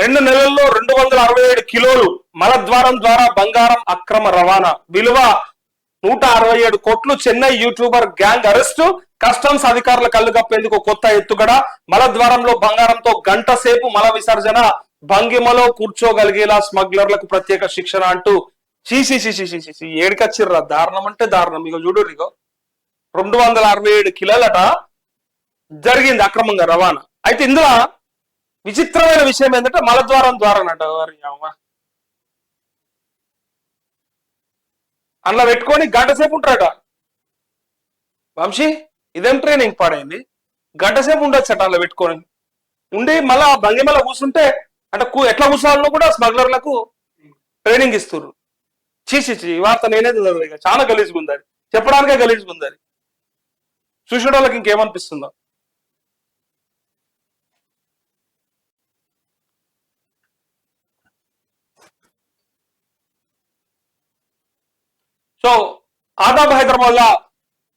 రెండు నెలల్లో రెండు వందల అరవై ఏడు కిలోలు మలద్వారం ద్వారా బంగారం అక్రమ రవాణా. విలువ నూట అరవై ఏడు కోట్లు Chennai YouTuber gang arrest. Customs అధికారుల కళ్ళు కప్పేందుకు కొత్త ఎత్తుగడ. మలద్వారంలో బంగారంతో గంట సేపు మల విసర్జన. భంగిమలో కూర్చోగలిగేలా స్మగ్లర్లకు ప్రత్యేక శిక్షణ అంటూ. చీసి చీసి ఏడికచ్చిర్రా? దారుణం అంటే దారుణం. ఇక చూడు ఇగో. రెండు వందల అరవై ఏడు కిలోలట జరిగింది అక్రమంగా రవాణా. అయితే ఇందులో విచిత్రమైన విషయం ఏంటంటే మలద్వారం ద్వారా వారి అందులో పెట్టుకొని గంట సేపు ఉంటారట. వంశీ ఇదేం ట్రైనింగ్ పాడైంది? గంట సేపు ఉండొచ్చట అందులో పెట్టుకొని. ఉండి మళ్ళా ఆ భంగిమల కూర్చుంటే అంటే కూ- ఎట్లా కూర్చోవాలో కూడా స్మగ్లర్లకు ట్రైనింగ్ ఇస్తున్నారు చీచి చీ ఈ వార్త నేనే చదవదు ఇక చాలా గలీజ్గా ఉంది అది. చెప్పడానికే గలీజ్గా ఉంది అది. చూసిన వాళ్ళకి ఇంకేమనిపిస్తుందో. సో ఆదాబ్ హైదరాబాద్ లా